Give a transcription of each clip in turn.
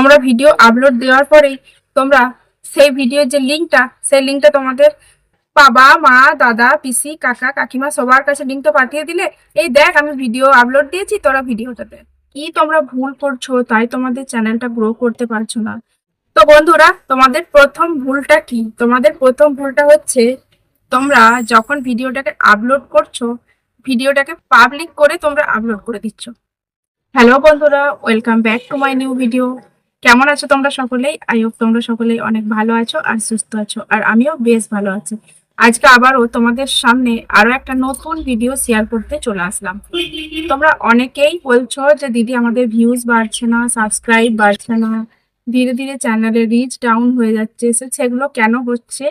তোমরা video upload দেওয়ার পরেই তোমরা সেই ভিডিওর যে লিঙ্কটা সেই লিঙ্কটা তোমাদের বাবা, মা, দাদা, পিসি, কাকা, কাকিমা সবার কাছে লিঙ্কটা পাঠিয়ে দিলে। এই দেখ, আমি ভিডিও আপলোড দিয়েছি, তোরা ভিডিওটা দেখ। কি তোমরা ভুল করছ, তাই তোমাদের চ্যানেলটা গ্রো করতে পারছ না। তো বন্ধুরা, তোমাদের প্রথম ভুলটা কি? তোমাদের প্রথম ভুলটা হচ্ছে, তোমরা যখন ভিডিওটাকে আপলোড করছ ভিডিওটাকে পাবলিক করে তোমরা আপলোড করে দিচ্ছ। হ্যালো বন্ধুরা welcome back to my new video কেমন আছো তোমরা সকলেই? আই হোপ তোমরা সকলেই অনেক ভালো আছো আর সুস্থ আছো, আর আমিও বেশ ভালো আছি। আজকে আবারও তোমাদের সামনে আরও একটা নতুন ভিডিও শেয়ার করতে চলে আসলাম। তোমরা অনেকেই বলছো যে, দিদি, আমাদের ভিউজ বাড়ছে না সাবস্ক্রাইব বাড়ছে না। ধীরে ধীরে চ্যানেলের রিচ ডাউন হয়ে যাচ্ছে। সেগুলো কেন হচ্ছে?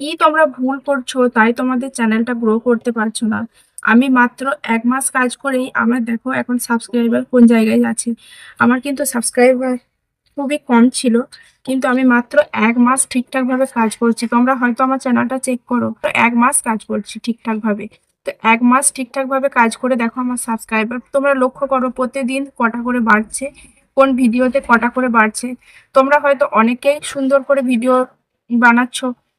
কি তোমরা ভুল করছ? তাই তোমাদের চ্যানেলটা গ্রো করতে পারছ না। আমি মাত্র এক মাস কাজ করেই আমার দেখো এখন সাবস্ক্রাইবার কোন জায়গায় আছে? আমার কিন্তু সাবস্ক্রাইবার খুবই কম ছিল, কিন্তু আমি মাত্র এক মাস ঠিকঠাকভাবে কাজ করছি। তোমরা হয়তো আমার চ্যানেলটা চেক করো, তো এক মাস কাজ করছি ঠিকঠাকভাবে তো এক মাস ঠিকঠাকভাবে কাজ করে দেখো আমার সাবস্ক্রাইবার তোমরা লক্ষ্য করো প্রতিদিন কটা করে বাড়ছে, কোন ভিডিওতে কটা করে বাড়ছে। তোমরা হয়তো অনেকেই সুন্দর করে ভিডিও বানাচ্ছ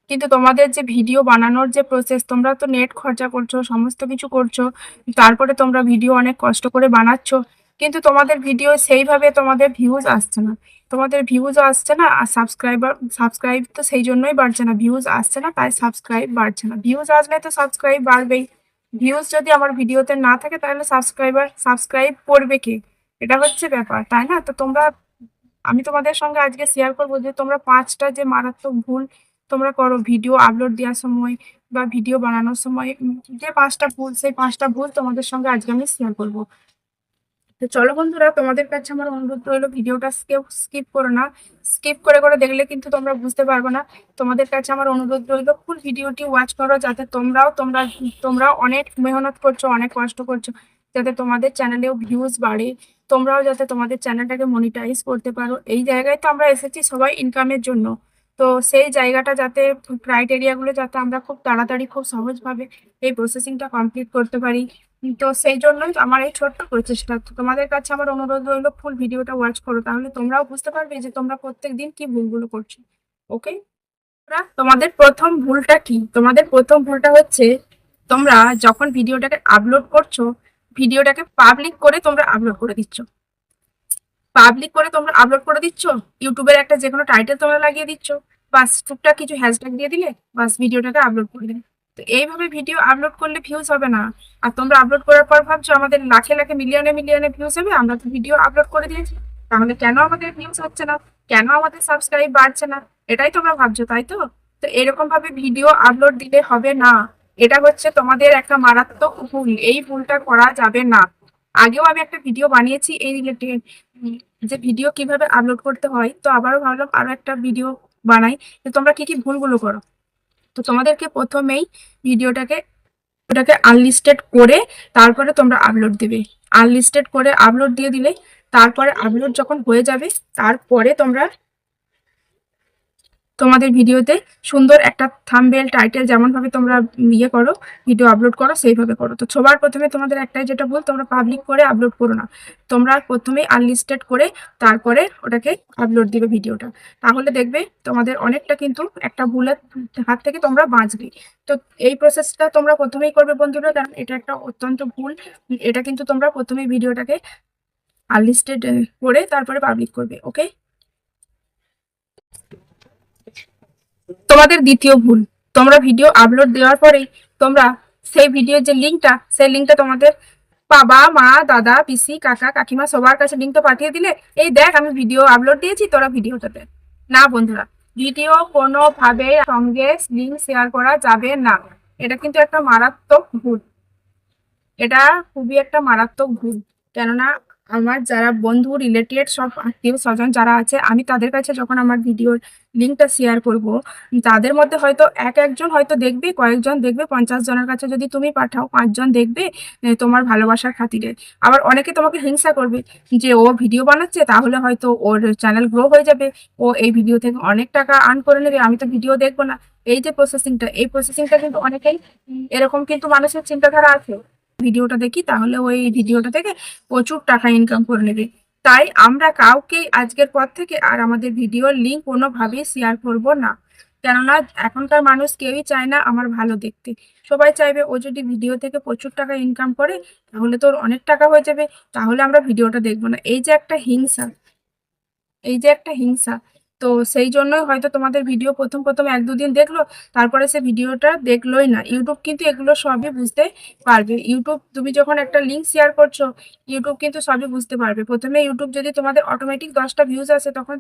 কিন্তু তোমাদের যে ভিডিও বানানোর যে প্রসেস তোমরা তো নেট খরচা করছ, সমস্ত কিছু করছ, তারপরে তোমরা ভিডিও অনেক কষ্ট করে বানাচ্ছ, কিন্তু তোমাদের ভিডিও সেইভাবে তোমাদের ভিউজ আসছে না। তোমাদের ভিউজও আসছে না, আর সাবস্ক্রাইবার সাবস্ক্রাইব তো সেই জন্যই বাড়ছে না ভিউজ আসছে না, তাই সাবস্ক্রাইব বাড়ছে না। ভিউজ আসলে তো সাবস্ক্রাইব বাড়বেই। ভিউজ যদি আমার ভিডিওতে না থাকে, তাহলে সাবস্ক্রাইবার সাবস্ক্রাইব করবে কে? এটা হচ্ছে ব্যাপার, তাই না? তো তোমরা, আমি তোমাদের সঙ্গে আজকে শেয়ার করব যে তোমরা পাঁচটা যে মারাত্মক ভুল তোমরা করো ভিডিও আপলোড দেওয়ার সময় বা ভিডিও বানানোর সময় যে পাঁচটা ভুল, সেই পাঁচটা ভুল তোমাদের সঙ্গে আজকে আমি শেয়ার করব। তো চলো বন্ধুরা, তোমাদের কাছে আমার অনুরোধ রইল ভিডিওটা কেউ স্কিপ করো না। স্কিপ করে করে দেখলে কিন্তু তোমরা বুঝতে পারবে না। তোমাদের কাছে আমার অনুরোধ রইল ফুল ভিডিওটি ওয়াচ করো, যাতে তোমরাও, তোমরা তোমরাও অনেক মেহনত করছ, অনেক কষ্ট করছ, যাতে তোমাদের চ্যানেলেও ভিউজ বাড়ে। তোমরাও যাতে তোমাদের চ্যানেলটাকে মনিটাইজ করতে পারো। এই জায়গায় তো আমরা এসেছি সবাই ইনকামের জন্য। তো সেই জায়গাটা যাতে ক্রাইটেরিয়াগুলো যাতে আমরা খুব তাড়াতাড়ি, খুব সহজভাবে এই প্রসেসিংটা কমপ্লিট করতে পারি। তো সেই জন্যই আমার এই ছোট্ট প্রচেষ্টা। তোমাদের কাছে আমার অনুরোধ রইল ফুল ভিডিওটা ওয়াচ করো। তাহলে তোমরাও বুঝতে পারবে যে তোমরা প্রত্যেক দিন কি ভুলগুলো করছ। ওকে তোমাদের প্রথম ভুলটা কি? তোমাদের প্রথম ভুলটা হচ্ছে, তোমরা যখন ভিডিওটাকে আপলোড করছ, ভিডিওটাকে পাবলিক করে তোমরা আপলোড করে দিচ্ছ। পাবলিক করে তোমরা আপলোড করে দিচ্ছ ইউটিউবের একটা যে কোনো টাইটেল তোমরা লাগিয়ে দিচ্ছ, বাস টুকটাক কিছু হ্যাশট্যাগ দিয়ে দিলে, বাস ভিডিওটাকে আপলোড করে দিলে। তো এইভাবে ভিডিও আপলোড করলে ভিউজ হবে না। আর তোমরা আপলোড করার পর ভাবছ আমাদের লাখে লাখে, মিলিয়নে মিলিয়নে ভিউজ হবে, আমরা তো ভিডিও আপলোড করে দিয়েছি। তাহলে কেন আমাদের ভিউজ হচ্ছে না? কেন আমাদের সাবস্ক্রাইব বাড়ছে না? এটাই তোমরা ভাবছ, তাই তো? তো এরকম ভাবে ভিডিও আপলোড দিলে হবে না। এটা হচ্ছে তোমাদের একটা মারাত্মক ভুল। এই ভুলটা করা যাবে না। আগেও আমি একটা ভিডিও বানিয়েছি এই রিলেটেড যে ভিডিও কীভাবে আপলোড করতে হয়। তো আবারও ভাবলাম আরও একটা ভিডিও বানাই। যে তোমরা কি কি ভুলগুলো করো? তো তোমাদেরকে প্রথমেই ভিডিওটাকে ওটাকে আনলিস্টেড করে তারপরে তোমরা আপলোড দেবে। আনলিস্টেড করে আপলোড দিয়ে দিলে তারপরে আপলোড যখন হয়ে যাবে, তারপরে তোমরা তোমাদের ভিডিওতে সুন্দর একটা থামবেল টাইটেল যেমনভাবে তোমরা ইয়ে করো ভিডিও আপলোড করো, সেইভাবে করো। তো সবার প্রথমে তোমাদের একটাই যেটা ভুল, তোমরা পাবলিক করে আপলোড করো না। তোমরা প্রথমেই আনলিস্টেড করে তারপরে ওটাকে আপলোড দিবে ভিডিওটা। তাহলে দেখবে তোমাদের অনেকটা কিন্তু একটা ভুলের হাত থেকে তোমরা বাঁচবে। তো এই প্রসেসটা তোমরা প্রথমেই করবে বন্ধুরা, কারণ এটা একটা অত্যন্ত ভুল। এটা কিন্তু তোমরা প্রথমেই ভিডিওটাকে আনলিস্টেড করে তারপরে পাবলিক করবে ওকে তোমাদের দ্বিতীয় ভুল। তোমরা ভিডিও আপলোড দেওয়ার পরেই তোমরা সেই ভিডিওর যে লিঙ্কটা সেই লিঙ্কটা তোমাদের বাবা, মা, দাদা, পিসি, কাকা, কাকিমা সবার কাছে লিঙ্কটা পাঠিয়ে দিলে, এই দেখ, আমি ভিডিও আপলোড দিয়েছি, তোরা ভিডিওটা দেখ না, বন্ধুরা ভিডিও কোনোভাবে সঙ্গে লিঙ্ক শেয়ার করা যাবে না। এটা কিন্তু একটা মারাত্মক ভুল। এটা খুবই একটা মারাত্মক ভুল। কেননা আমার যারা বন্ধু রিলেটেড সব আত্মীয় স্বজন যারা আছে, আমি তাদের কাছে যখন আমার ভিডিওর লিঙ্কটা শেয়ার করব, তাদের মধ্যে হয়তো এক একজন হয়তো দেখবে, কয়েকজন দেখবে, পঞ্চাশ জনের কাছে যদি তুমি পাঠাও, পাঁচজন দেখবে তোমার ভালোবাসার খাতিরে। আবার অনেকে তোমাকে হিংসা করবে যে, ও ভিডিও বানাচ্ছে, তাহলে হয়তো ওর চ্যানেল গ্রো হয়ে যাবে, ও এই ভিডিও থেকে অনেক টাকা আর্ন করে নেবে, আমি তো ভিডিও দেখব না। এই যে প্রসেসিংটা এই প্রসেসিংটা কিন্তু অনেকেই, এরকম কিন্তু মানুষের চিন্তাধারা আছে। ভিডিওটা দেখি, তাহলে ওই ভিডিওটা থেকে প্রচুর টাকা ইনকাম করে নেবে। তাই আমরা কাউকেই আজকের পর থেকে আর আমাদের ভিডিওর লিঙ্ক কোনোভাবেই শেয়ার করব না। কেননা এখনকার মানুষ কেউই চায় না আমার ভালো দেখতে। সবাই চাইবে ও যদি ভিডিও থেকে প্রচুর টাকা ইনকাম করে, তাহলে তো ওর অনেক টাকা হয়ে যাবে। তাহলে আমরা ভিডিওটা দেখব না। এই যে একটা হিংসা, এই যে একটা হিংসা তো সেই জন্যই হয়তো তোমাদের ভিডিও প্রথম প্রথম এক দুদিন দেখল, তারপরে সে ভিডিওটা দেখলোই না। ইউটিউব কিন্তু এগুলো সবই বুঝতে পারবে। ইউটিউব তুমি যখন একটা লিঙ্ক শেয়ার করছ ইউটিউব কিন্তু সবই বুঝতে পারবে। প্রথমে ইউটিউব যদি তোমাদের অটোমেটিক দশটা ভিউজ আসে, তখন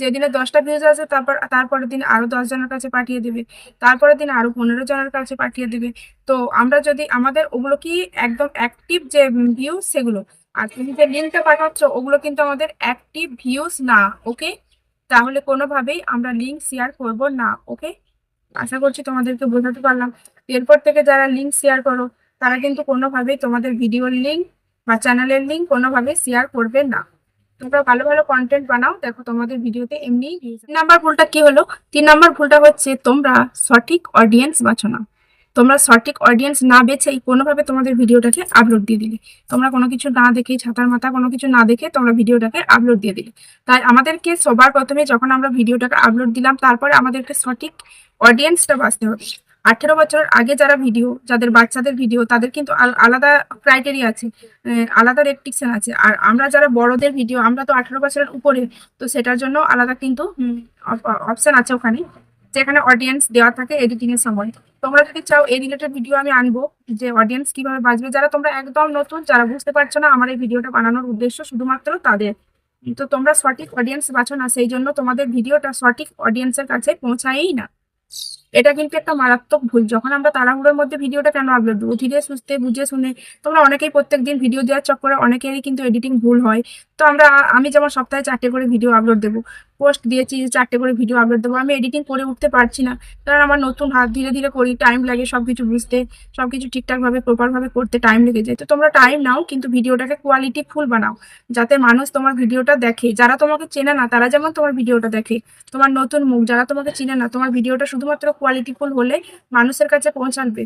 যেদিনে দশটা ভিউজ আসে, তারপর, তারপরের দিন আরও দশ জনের কাছে পাঠিয়ে দেবে। তারপরের দিন আরও পনেরো জনের কাছে পাঠিয়ে দেবে। তো আমরা যদি, আমাদের ওগুলো কি একদম অ্যাক্টিভ যে ভিউজ সেগুলো, আর তুমি যে লিঙ্কটা পাঠাচ্ছ, ওগুলো কিন্তু আমাদের অ্যাক্টিভ ভিউজ না ওকে তাহলে কোনোভাবেই আমরা লিঙ্ক শেয়ার করব না ওকে আশা করছি তোমাদেরকে বোঝাতে পারলাম। এরপর থেকে যারা লিঙ্ক শেয়ার করো, তারা কিন্তু কোনোভাবেই তোমাদের ভিডিওর লিঙ্ক বা চ্যানেলের লিঙ্ক কোনোভাবে শেয়ার করবে না। তোমরা ভালো ভালো কন্টেন্ট বানাও, দেখো তোমাদের ভিডিওতে এমনি তিন নাম্বার ভুলটা কি হলো? তিন নাম্বার ভুলটা হচ্ছে তোমরা সঠিক অডিয়েন্স বাছো না। তোমরা সঠিক অডিয়েন্স না বেছেই কোনোভাবে তোমাদের ভিডিওটাকে আপলোড দিয়ে দিলে। তোমরা কোনো কিছু না দেখে ছাতার মাথা কোনো কিছু না দেখে তোমরা ভিডিওটাকে আপলোড দিয়ে দিলে। তাই আমাদেরকে সবার প্রথমে যখন আমরা ভিডিওটাকে আপলোড দিলাম, তারপরে আমাদেরকে সঠিক অডিয়েন্সটা বাঁচতে হবে। আঠেরো বছর আগে যারা ভিডিও যাদের বাচ্চাদের ভিডিও তাদের কিন্তু আল- আলাদা ক্রাইটেরিয়া আছে আলাদা রেস্ট্রিকশন আছে। আর আমরা যারা বড়দের ভিডিও আমরা তো আঠেরো বছরের উপরে, তো সেটার জন্য আলাদা কিন্তু অপশান আছে ওখানে। যেখানে অডিয়েন্স দেওয়া থাকে এডিটিং এর সময়। তোমরা যদি চাও এই রিলেটেড ভিডিও আমি আনব, যে অডিয়েন্স কীভাবে বাঁচবে যারা তোমরা একদম নতুন, যারা বুঝতে পারছ না আমার এই ভিডিওটা বানানোর উদ্দেশ্য শুধুমাত্র তাদের। তো তোমরা সঠিক অডিয়েন্স বাছো না, সেই জন্য তোমাদের ভিডিওটা সঠিক অডিয়েন্সের কাছে পৌঁছায়ই না। এটা কিন্তু একটা মারাত্মক ভুল, যখন আমরা তাড়াহুড়োর মধ্যে ভিডিওটা কেন আপলোড দেবো ধীরে সুস্থে বুঝে শুনে। তোমরা অনেকেই প্রত্যেক দিন ভিডিও দেওয়ার চক্করে অনেকেরই কিন্তু এডিটিং ভুল হয়। তো আমরা, আমি যেমন সপ্তাহে চারটে করে ভিডিও আপলোড দেবো। পোস্ট দিয়েছি, চারটে করে ভিডিও আপলোড দেবো। আমি এডিটিং করে উঠতে পারছি না। কারণ আমার নতুন হাত ধীরে ধীরে করি টাইম লাগে সব কিছু বুঝতে সব কিছু ঠিকঠাকভাবে প্রপারভাবে করতে টাইম লেগে যায়। তো তোমরা টাইম নাও, কিন্তু ভিডিওটাকে কোয়ালিটি ফুল বানাও, যাতে মানুষ তোমার ভিডিওটা দেখে। যারা তোমাকে চেনে না, তারা যেমন তোমার ভিডিওটা দেখে, তোমার নতুন মুখ, যারা তোমাকে চেনে না, তোমার ভিডিওটা শুধুমাত্র কোয়ালিটিফুল হলে মানুষের কাছে পৌঁছাবে।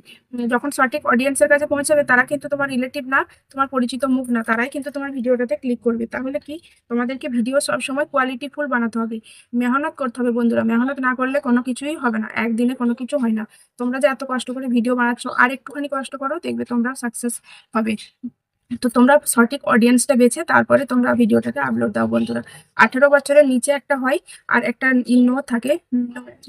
যখন সঠিক অডিয়েন্সের কাছে পৌঁছাবে, তারা কিন্তু তোমার রিলেটিভ না, তোমার পরিচিত মুখ না, তারাই কিন্তু তোমার ভিডিওটাতে ক্লিক করবে। তাহলে কি? তোমাদেরকে ভিডিও সবসময় কোয়ালিটিফুল বানাতে হবে। মেহনত করতে হবে বন্ধুরা, মেহনত না করলে কোনো কিছুই হবে না, একদিনে কোনো কিছু হয় না। তোমরা যে এত কষ্ট করে ভিডিও বানাচ্ছ, আর একটুখানি কষ্ট করো, দেখবে তোমরা সাকসেস হবে। তো তোমরা সঠিক অডিয়েন্সটা বেছে, তারপরে তোমরা ভিডিওটাকে আপলোড দাও বন্ধুরা। আঠেরো বছরের নিচে একটা হয়, আর একটা নো থাকে।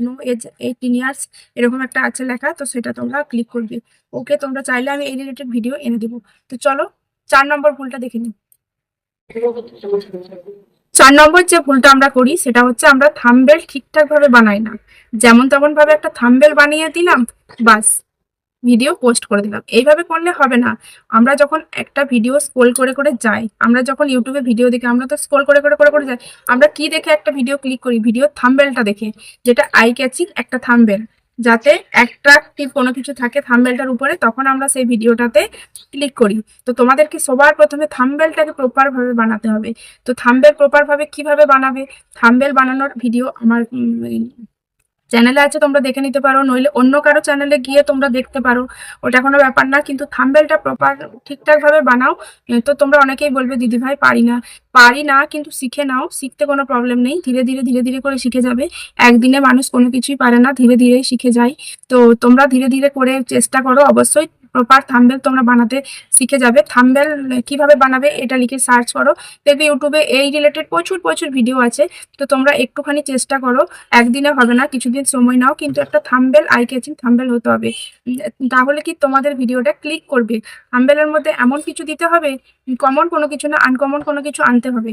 নো এজ এইটিন ইয়ার্স এরকম একটা আছে লেখা, তো সেটা তোমরা ক্লিক করবে। ওকে, তোমরা চাইলে আমি এই রিলেটেড ভিডিও এনে দেবো। তো চলো, চার নম্বর ভুলটা দেখে নিই। চার নম্বর যে ভুলটা আমরা করি, সেটা হচ্ছে আমরা থাম্বেল ঠিকঠাক ভাবে বানাই না। যেমন তেমন ভাবে একটা থাম্বেল বানিয়ে দিলাম, বাস ভিডিও পোস্ট করে দিলাম। এইভাবে করলে হবে না। আমরা যখন একটা ভিডিও স্ক্রোল করে করে যাই, আমরা যখন ইউটিউবে ভিডিও দেখি, আমরা তো স্ক্রোল করে করে করে করে যাই, আমরা কি দেখে একটা ভিডিও ক্লিক করি? ভিডিও থাম্বেলটা দেখে, যেটা আই ক্যাচিং একটা থাম্বেল যাতে অ্যাট্রাকটিভ কোনো কিছু থাকে থাম্বেলটার উপরে, তখন আমরা সেই ভিডিওটাতে ক্লিক করি। তো তোমাদেরকে সবার প্রথমে থাম্বেলটাকে প্রপারভাবে বানাতে হবে। তো থাম্বেল প্রপারভাবে কীভাবে বানাবে? থাম্বেল বানানোর ভিডিও আমার চ্যানেলে আছে, তোমরা দেখে নিতে পারো। নইলে অন্য কারও চ্যানেলে গিয়ে তোমরা দেখতে পারো। ওটা কোনো ব্যাপার না, কিন্তু থাম্বেলটা প্রপার ঠিকঠাকভাবে বানাও। তো তোমরা অনেকেই বলবে দিদি ভাই পারি না। পারি না, কিন্তু শিখে নাও। শিখতে কোনো প্রবলেম নেই। ধীরে ধীরে ধীরে ধীরে করে শিখে যাবে। একদিনে মানুষ কোনো কিছুই পারে না, ধীরে, ধীরেই শিখে যায়। তো তোমরা ধীরে ধীরে করে চেষ্টা করো। অবশ্যই প্রপার থাম্বেল তোমরা বানাতে শিখে যাবে। থাম্বেল কীভাবে বানাবে এটা লিখে সার্চ করো। দেখবে ইউটিউবে এই রিলেটেড প্রচুর প্রচুর ভিডিও আছে। তো তোমরা একটুখানি চেষ্টা করো। একদিনে হবে না, কিছুদিন সময় নাও। কিন্তু একটা থাম্বেল আই ক্যাচিং থাম্বেল হতে হবে। তাহলে কি তোমাদের ভিডিওটা ক্লিক করবে। থাম্বেলের মধ্যে এমন কিছু দিতে হবে কমন কোনো কিছু না আনকমন কোনো কিছু আনতে হবে।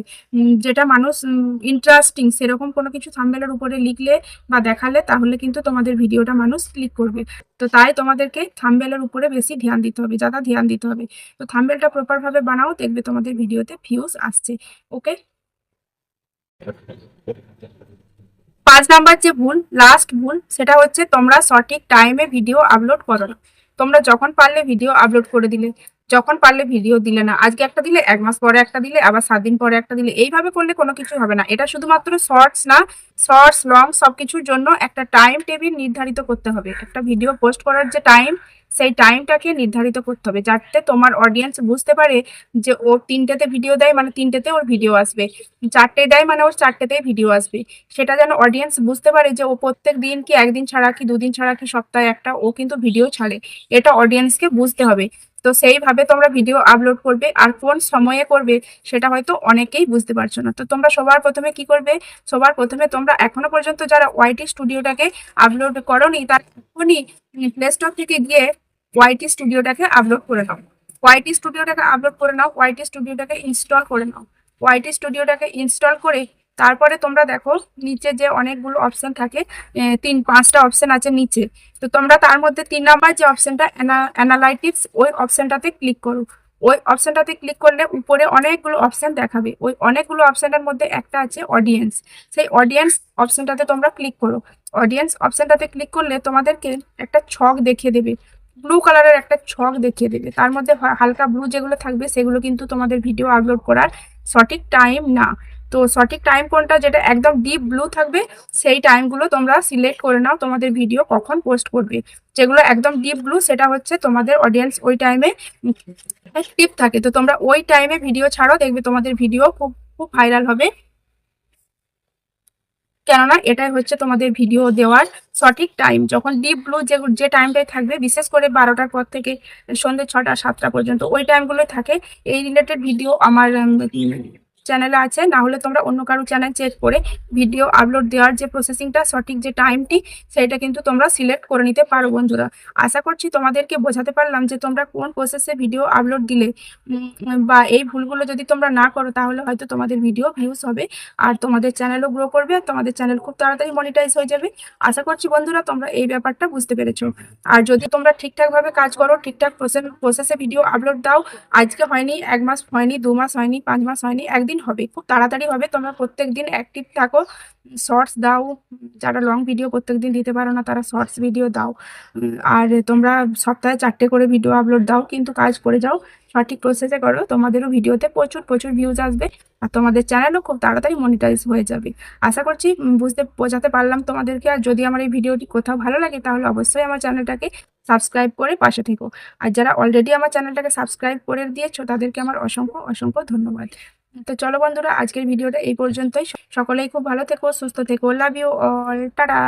যেটা মানুষ ইন্টারেস্টিং সেরকম কোনো কিছু থাম্বেলের উপরে লিখলে বা দেখালে তাহলে কিন্তু তোমাদের ভিডিওটা মানুষ ক্লিক করবে। তো তাই তোমাদেরকে থাম্বেলের উপরে বেশি ধ্যান দিতে হবে যারা ধ্যান দিতে হবে। তো থাম্বেলটা প্রপার ভাবে বানাও, দেখবে তোমাদের ভিডিওতে ভিউজ আসছে ওকে পাঁচ নাম্বার যে ভুল লাস্ট ভুল, সেটা হচ্ছে তোমরা সঠিক টাইমে ভিডিও আপলোড করো না। তোমরা যখন পারলে ভিডিও আপলোড করে দিলে। যখন পারলে ভিডিও দিলে না, আজকে একটা দিলে, এক মাস পরে একটা দিলে, আবার সাত দিন পরে একটা দিলে, এইভাবে করলে কোনো কিছু হবে না। এটা শুধুমাত্র শর্টস না, শর্টস, লং সব কিছুর জন্য একটা টাইম টেবিল নির্ধারিত করতে হবে। একটা ভিডিও পোস্ট করার যে টাইম, সেই টাইমটাকে নির্ধারিত করতে হবে, যাতে তোমার অডিয়েন্স বুঝতে পারে যে ও তিনটেতে ভিডিও দেয় মানে তিনটেতে ওর ভিডিও আসবে। চারটে দেয় মানে ওর চারটেতেই ভিডিও আসবে। সেটা যেন অডিয়েন্স বুঝতে পারে যে ও প্রত্যেক দিন কি, একদিন ছাড়া কি, দুদিন ছাড়া কি, সপ্তাহে একটা, ও কিন্তু ভিডিও ছাড়ে। এটা অডিয়েন্সকে বুঝতে হবে। তো সেইভাবে তোমরা ভিডিও আপলোড করবে আর কোন সময়ে করবে সেটা হয়তো অনেকেই বুঝতে পারছ না। তো তোমরা সবার প্রথমে কি করবে? সবার প্রথমে তোমরা এখনও পর্যন্ত যারা ওয়াইটি স্টুডিওটাকে আপলোড করনি তার এখনই প্লে স্টোর থেকে গিয়ে ওয়াইটি স্টুডিওটাকে আপলোড করে নাও। ওয়াইটি স্টুডিওটাকে আপলোড করে নাও ওয়াইটি স্টুডিওটাকে ইনস্টল করে নাও। ওয়াইটি স্টুডিওটাকে ইনস্টল করে তারপরে তোমরা দেখো, নিচে যে অনেকগুলো অপশন থাকে তিন, পাঁচটা অপশন আছে নিচে। তো তোমরা তার মধ্যে তিন নাম্বার যে অপশনটা অ্যানালাইটিক্স ওই অপশনটাতে ক্লিক করো। ওই অপশনটাতে ক্লিক করলে উপরে অনেকগুলো অপশন দেখাবে। ওই অনেকগুলো অপশনের মধ্যে একটা আছে অডিয়েন্স সেই অডিয়েন্স অপশনটাতে তোমরা ক্লিক করো। অডিয়েন্স অপশনটাতে ক্লিক করলে তোমাদেরকে একটা ছক দেখিয়ে দেবে। ব্লু কালারের একটা ছক দেখিয়ে দেবে। তার মধ্যে হালকা ব্লু যেগুলো থাকবে, সেগুলো কিন্তু তোমাদের ভিডিও আপলোড করার সঠিক টাইম না। তো সঠিক টাইম কোনটা যেটা একদম ডিপ ব্লু থাকবে, সেই টাইমগুলো তোমরা সিলেক্ট করে নাও, তোমাদের ভিডিও কখন পোস্ট করবে। যেগুলো একদম ডিপ ব্লু সেটা হচ্ছে তোমাদের অডিয়েন্স ওই টাইমে টিপ থাকে। তো তোমরা ওই টাইমে ভিডিও ছাড়ো, দেখবে তোমাদের ভিডিও খুব খুব ভাইরাল হবে। কেননা এটাই হচ্ছে তোমাদের ভিডিও দেওয়ার সঠিক টাইম যখন ডিপ ব্লু যে যে টাইমটাই থাকবে, বিশেষ করে বারোটার পর থেকে সন্ধ্যে ছটা, সাতটা পর্যন্ত, ওই টাইমগুলোই থাকে। এই রিলেটেড ভিডিও আমার চ্যানেলে আছে না হলে তোমরা অন্য কারও চ্যানেল চেক করে ভিডিও আপলোড দেওয়ার যে প্রসেসিংটা সঠিক যে টাইমটি সেটা কিন্তু তোমরা সিলেক্ট করে নিতে পারো বন্ধুরা। আশা করছি তোমাদেরকে বোঝাতে পারলাম যে তোমরা কোন প্রসেসে ভিডিও আপলোড দিলে। বা এই ভুলগুলো যদি তোমরা না করো, তাহলে হয়তো তোমাদের ভিডিও ভিউজ হবে, আর তোমাদের চ্যানেলও গ্রো করবে, আর তোমাদের চ্যানেল খুব তাড়াতাড়ি মনিটাইজ হয়ে যাবে। আশা করছি বন্ধুরা, তোমরা এই ব্যাপারটা বুঝতে পেরেছ। আর যদি তোমরা ঠিকঠাকভাবে কাজ করো, ঠিকঠাক প্রসেস ভিডিও আপলোড দাও, আজকে হয়নি, এক মাস হয়নি, দু মাস হয়নি, পাঁচ মাস হয়নি, একদিন হবে। খুব তাড়াতাড়ি হবে। তোমরা প্রত্যেক দিন অ্যাক্টিভ থাকো। শর্টস দাও। যারা লং ভিডিও প্রত্যেক দিন দিতে পারো না, তারা শর্টস ভিডিও দাও। আর তোমরা সপ্তাহে চারটে করে ভিডিও আপলোড দাও। কিন্তু কাজ করে যাও। সঠিক প্রসেসে করো। তোমাদেরও ভিডিওতে প্রচুর প্রচুর ভিউজ আসবে। আর তোমাদের চ্যানেলও খুব তাড়াতাড়ি মনিটাইজ হয়ে যাবে। আশা করছি বুঝতে, বোঝাতে পারলাম তোমাদেরকে। আর যদি আমার এই ভিডিওটি কোথাও ভালো লাগে, তাহলে অবশ্যই আমার চ্যানেলটাকে সাবস্ক্রাইব করে পাশে থেকো। আর যারা অলরেডি আমার চ্যানেলটাকে সাবস্ক্রাইব করে দিয়েছ, তাদেরকে আমার অসংখ্য অসংখ্য ধন্যবাদ। তো চলো বন্ধুরা, আজকের ভিডিওটা এই পর্যন্তই। সকলেই খুব ভালো থেকো, সুস্থ থেকো। Love you all tata.